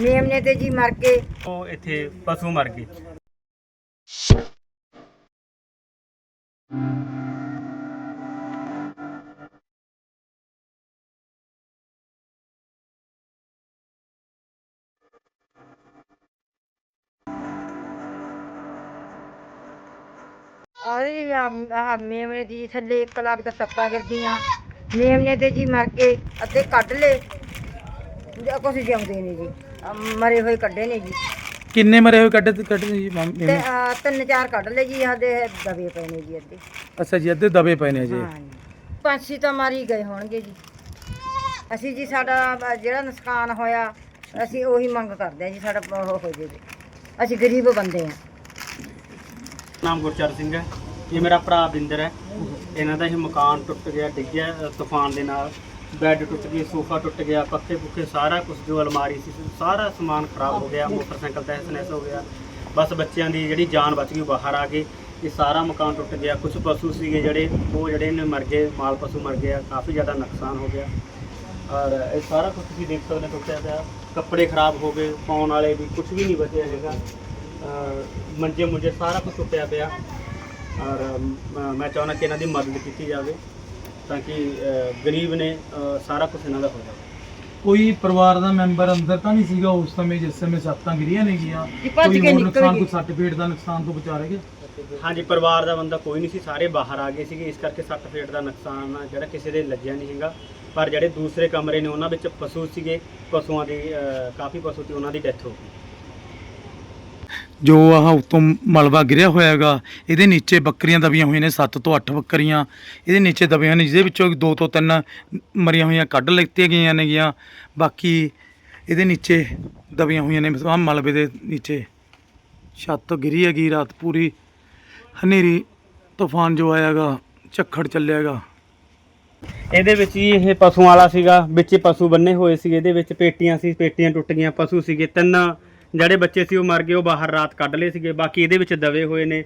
ਮੇਮਨੇ ਤੇ ਜੀ ਮਰ ਕੇ। ਉਹ ਇੱਥੇ ਪਸ਼ੂ ਮਰ ਗਏ। ਆਹ ਆਹ ਮੇਮਨੇ ਦੀ ਥੱਲੇ ਇੱਕ ਲੱਖ ਦਾ ਸੱਪਾਂ ਗਿਰਦੀਆਂ। ਮੇਮਨੇ ਤੇ ਜੀ ਮਰ ਕੇ ਅੱਧੇ ਕੱਢ ਲਏ। ਜਾਂ ਕੁਛ ਜਿਉਂਦੇ ਨੇ ਜੀ। ਮਰੇ ਹੋਏ ਕੱਢੇ ਨੇ ਜੀ। ਕਿੰਨੇ ਮਰੇ ਹੋਏ ਕੱਢ ਕੱਢੇ ਜੀ ਮਾਮ- ਤੇ ਤਿੰਨ ਚਾਰ ਕੱਢ ਲਏ ਜੀ ਸਾਡੇ ਦਬੇ ਪਏ ਨੇ ਜੀ ਅੱਧੇ। ਅੱਛਾ ਜੀ ਅੱਧੇ ਦਬੇ ਪਏ ਨੇ ਜੀ ਹਾਂ ਜੀ। ਪੰਛੀ ਤਾਂ ਮਾਰੀ ਗਏ ਹੋਣਗੇ ਜੀ। ਅਸੀਂ ਜੀ ਸਾਡਾ ਜਿਹੜਾ ਨੁਕਸਾਨ ਹੋਇਆ ਅਸੀਂ ਉਹੀ ਮੰਗ ਕਰਦੇ ਹਾਂ ਜੀ ਸਾਡਾ ਉਹ ਹੋ ਜਾਵੇ। ਅਸੀਂ ਗਰੀਬ ਬੰਦੇ ਹਾਂ। ਨਾਮ ਗੁਰਚਰਨ ਸਿੰਘ ਹੈ। ਇਹ ਮੇਰਾ ਭਰਾ ਬਿੰਦਰ ਹੈ। ਇਹਨਾਂ ਦਾ ਇਹ ਮਕਾਨ ਟੁੱਟ ਗਿਆ ਡਿੱਗਿਆ ਅ, ਤੂਫਾਨ ਦੇ ਨਾਲ। ਬੈੱਡ ਟੁੱਟ ਗਈ, ਸੋਫਾ ਟੁੱਟ ਗਿਆ, ਪੱਖੇ ਪੁੱਖੇ ਸਾਰਾ ਕੁਝ ਜੋ ਅਲਮਾਰੀ ਸੀ, ਸਾਰਾ ਸਮਾਨ ਖਰਾਬ ਹੋ ਗਿਆ, ਮੋਟਰਸਾਈਕਲ ਤਹਿਸ ਨਹਿਸ ਹੋ ਗਿਆ। ਬਸ ਬੱਚਿਆਂ ਦੀ ਜਿਹੜੀ ਜਾਨ ਬਚ ਗਈ ਬਾਹਰ ਆ ਗਈ। ਇਹ ਸਾਰਾ ਮਕਾਨ ਟੁੱਟ ਗਿਆ। ਕੁਝ ਪਸ਼ੂ ਸੀਗੇ ਜਿਹੜੇ, ਉਹ ਜਿਹੜੇ ਨੇ ਮਰ ਗਏ, ਮਾਲ ਪਸ਼ੂ ਮਰ ਗਿਆ, ਕਾਫੀ ਜ਼ਿਆਦਾ ਨੁਕਸਾਨ ਹੋ ਗਿਆ। ਔਰ ਇਹ ਸਾਰਾ ਕੁਝ ਤੁਸੀਂ ਦੇਖ ਸਕਦੇ ਟੁੱਟਿਆ ਪਿਆ। ਕੱਪੜੇ ਖਰਾਬ ਹੋ ਗਏ, ਪਾਉਣ ਵਾਲੇ ਵੀ ਕੁਝ ਵੀ ਨਹੀਂ ਬਚਿਆ ਹੈਗਾ। ਮੰਜੇ ਮੁੰਜੇ ਸਾਰਾ ਕੁਝ ਟੁੱਟਿਆ ਪਿਆ। ਔਰ ਮੈਂ ਚਾਹੁੰਦਾ ਕਿ ਇਹਨਾਂ ਦੀ ਮਦਦ ਕੀਤੀ ਜਾਵੇ। ਤਾਂ ਕਿ ਗਰੀਬ ਨੇ ਸਾਰਾ ਕੁਝ ਇਹਨਾਂ ਦਾ ਹੋ ਜਾਵੇ। ਕੋਈ ਪਰਿਵਾਰ ਦਾ ਮੈਂਬਰ ਅੰਦਰ ਤਾਂ ਨਹੀਂ ਸੀਗਾ ਉਸ ਸਮੇਂ ਜਿਸ ਸਮੇਂ ਸੱਤਾਂ ਗਿਰੀਆਂ ਨੇ ਗਿਆ ਜੀ, ਭੱਜ ਕੇ ਨਿਕਲ ਨੁਕਸਾਨ ਗਏ। ਕੋਈ ਸੱਟ ਫੇਟ ਦਾ ਨੁਕਸਾਨ ਤੋਂ ਬਚਾ ਰਹੇ ਹਾਂਜੀ ਪਰਿਵਾਰ ਦਾ ਬੰਦਾ ਕੋਈ ਨਹੀਂ ਸੀ ਸਾਰੇ ਬਾਹਰ ਆ ਗਏ ਸੀਗੇ। ਇਸ ਕਰਕੇ ਸੱਟ ਫੇਟ ਦਾ ਨੁਕਸਾਨ ਆ ਜਿਹੜਾ ਕਿਸੇ ਦੇ ਲੱਗਿਆ ਨਹੀਂ ਹੈਗਾ ਪਰ ਜਿਹੜੇ ਦੂਸਰੇ ਕਮਰੇ ਨੇ ਉਹਨਾਂ ਵਿੱਚ ਪਸ਼ੂ ਸੀਗੇ। ਪਸ਼ੂਆਂ ਦੀ ਕਾਫੀ ਪਸ਼ੂ ਸੀ ਉਹਨਾਂ ਦੀ ਡੈਥ ਹੋ ਗਈ। ਜੋ ਆਹ ਉੱਤੋਂ ਮਲਬਾ ਗਿਰਿਆ ਹੋਇਆ ਹੈਗਾ ਇਹਦੇ ਨੀਚੇ ਬੱਕਰੀਆਂ ਦਬੀਆਂ ਹੋਈਆਂ ਨੇ 7 ਤੋਂ 8 ਬੱਕਰੀਆਂ। ਇਹਦੇ ਨੀਚੇ ਦਬੀਆਂ ਹੋਈਆਂ ਨੇ, ਜਿਹਦੇ ਵਿੱਚੋਂ 2 ਤੋਂ 3 ਮਰੀਆਂ ਹੋਈਆਂ ਕੱਢ ਲਿੱਤੀਆਂ ਗਈਆਂ ਨੇਗੀਆਂ। ਬਾਕੀ ਇਹਦੇ ਨੀਚੇ ਦਬੀਆਂ ਹੋਈਆਂ ਨੇ, ਆਹ ਮਲਬੇ ਦੇ ਨੀਚੇ। ਛੱਤ ਗਿਰੀ ਹੈਗੀ, ਰਾਤ ਪੂਰੀ। ਹਨੇਰੀ ਤੂਫਾਨ ਜੋ ਆਇਆਗਾ, ਝੱਖੜ ਚੱਲਿਆਗਾ। ਇਹਦੇ ਵਿੱਚ ਹੀ ਇਹ ਪਸ਼ੂ ਵਾਲਾ ਸੀਗਾ, ਵਿੱਚ ਪਸ਼ੂ ਬੰਨੇ ਹੋਏ ਸੀ, ਇਹਦੇ ਵਿੱਚ ਪੇਟੀਆਂ ਸੀ, ਪੇਟੀਆਂ ਟੁੱਟ ਗਈਆਂ, ਪਸ਼ੂ ਸੀਗੇ ਤਿੰਨ। ਜਿਹੜੇ ਬੱਚੇ ਸੀ ਉਹ ਮਰ ਗਏ, ਉਹ ਬਾਹਰ ਰਾਤ ਕੱਢ ਲਏ ਸੀਗੇ, ਬਾਕੀ ਇਹਦੇ ਵਿੱਚ ਦਵੇ ਹੋਏ ਨੇ।